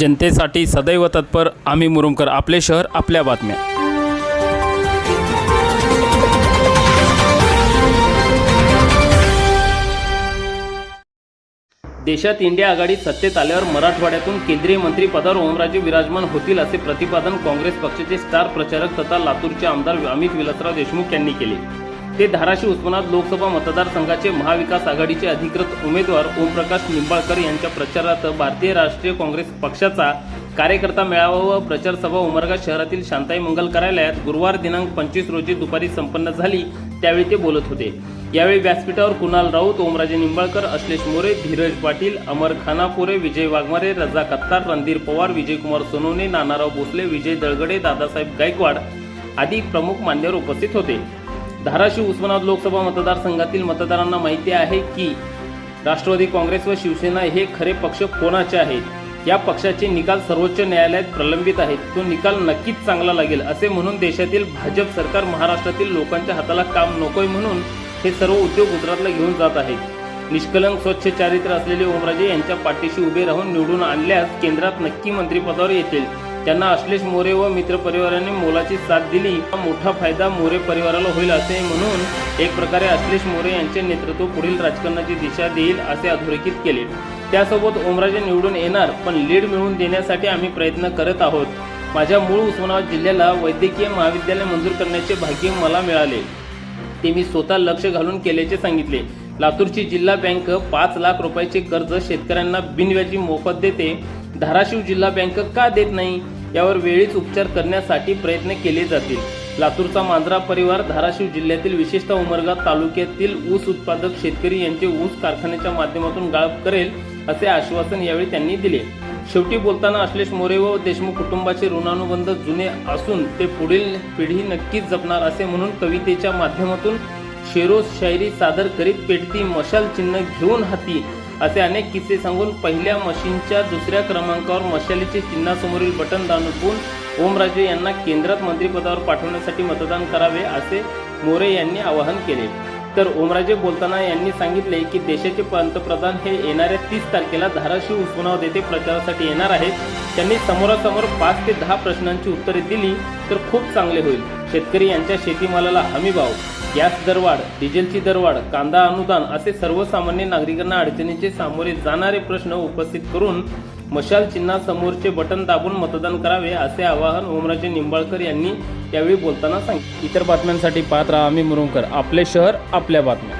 जनतेसाठी सदैव तत्पर आम्ही मुरुमकर आपले शहर आपल्या बातम्या. देशात इंडिया आघाडी सत्तेत आल्यावर मराठवाड्यातून केंद्रीय मंत्री पदावर ओमराजे विराजमान होतील असे प्रतिपादन काँग्रेस पक्षाचे स्टार प्रचारक तथा लातूरचे आमदार अमित विलासराव देशमुख यांनी केले. ते धाराशिव उस्मानाबाद लोकसभा मतदारसंघाचे महाविकास आघाडीचे अधिकृत उमेदवार ओमप्रकाश निंबाळकर यांच्या प्रचारार्थ भारतीय राष्ट्रीय काँग्रेस पक्षाचा कार्यकर्ता मेळावा व प्रचार सभा उमरगा शहरातील शांताई मंगल कार्यालयात गुरुवार दिनांक पंचवीस रोजी दुपारी संपन्न झाली त्यावेळी ते बोलत होते. यावेळी व्यासपीठावर कुणाल राऊत ओमराजे निंबाळकर अश्लेष मोरे धीरज पाटील अमर खानापुरे विजय वाघमारे रजा कत्तार रणधीर पवार विजयकुमार सोनवणे नानाराव भोसले विजय दळगडे दादासाहेब गायकवाड आदी प्रमुख मान्यवर उपस्थित होते. धाराशिव उस्मानाबाद लोकसभा मतदारसंघातील मतदारांना माहिती आहे की राष्ट्रवादी काँग्रेस व शिवसेना हे खरे पक्ष कोणाचे आहेत? या पक्षाचे निकाल सर्वोच्च न्यायालयात प्रलंबित आहेत. तो निकाल नक्कीच चांगला लागेल असे म्हणून देशातील भाजप सरकार महाराष्ट्रातील लोकांच्या हाताला काम नकोय म्हणून हे सर्व उद्योग गुजरातला घेऊन जात आहेत. निष्कलंक स्वच्छ चारित्र्य असलेले ओमराजे यांच्या पाठीशी उभे राहून निवडून आणल्यास केंद्रात नक्की मंत्रिपदावर येतील. त्यांना अश्लेष मोरे व मित्र परिवाराने मोलाची साथ दिली. मोठा फायदा मोरे परिवाराला होईल असे म्हणून एक प्रकारे अश्लेष मोरे यांचे नेतृत्व पुढील राजकारणाची दिशा देईल असे अधोरेखित केले. त्यासोबत ओमराजे निवडून येणार पण लीड मिळवून देण्यासाठी आम्ही प्रयत्न करत आहोत. माझ्या मूळ उस्मानाबाद जिल्ह्याला वैद्यकीय महाविद्यालय मंजूर करण्याचे भाग्य मला मिळाले. ते मी स्वतः लक्ष घालून केल्याचे सांगितले. लातूरची जिल्हा बँक पाच लाख रुपयाचे कर्ज शेतकऱ्यांना बिनव्याजी मोफत देते. धाराशिव जिल्हा बँक का देत नाही? यावर वेळीच उपचार करण्यासाठी प्रयत्न केले जातील. लातूरचा मांजरा परिवार धाराशिव जिल्ह्यातील विशेषतः उमरगा तालुक्यातील ऊस उत्पादक शेतकरी यांचे ऊस कारखान्याच्या माध्यमातून गाळप करेल असे आश्वासन यावेळी त्यांनी दिले. शेवटी बोलताना अश्लेष मोरे व देशमुख कुटुंबाचे ऋणानुबंध जुने असून ते पुढील पिढी नक्कीच जपणार असे म्हणून कवितेच्या माध्यमातून शेरोज शायरी सादर करीत पेटती मशाल चिन्ह घेऊन हाती असे अनेक किस्से सांगून पहिल्या मशीनच्या दुसऱ्या क्रमांकावर मशालीचे चिन्हासमोरील बटन दानपून ओमराजे यांना केंद्रात मंत्रिपदावर पाठवण्यासाठी मतदान करावे असे मोरे यांनी आवाहन केले. तर ओमराजे बोलताना यांनी सांगितले की देशाचे पंतप्रधान हे येणाऱ्या तीस तारखेला धाराशिव उस्मानाबाद येथे प्रचारासाठी येणार आहेत. त्यांनी समोरासमोर पाच ते दहा प्रश्नांची उत्तरे दिली तर खूप चांगले होईल. शेतकरी यांच्या शेतीमालाला हमीभाव गॅस दरवाढ डिझेलची दरवाढ कांदा अनुदान असे सर्वसामान्य नागरिकांना अडचणीचे सामोरे जाणारे प्रश्न उपस्थित करून मशाल चिन्हासमोरचे बटन दाबून मतदान करावे असे आवाहन ओमराजे निंबाळकर यांनी यावेळी बोलताना सांगितले. इतर बातम्यांसाठी पाहत राहा आम्ही मुरुंकर आपले शहर आपल्या बातम्या.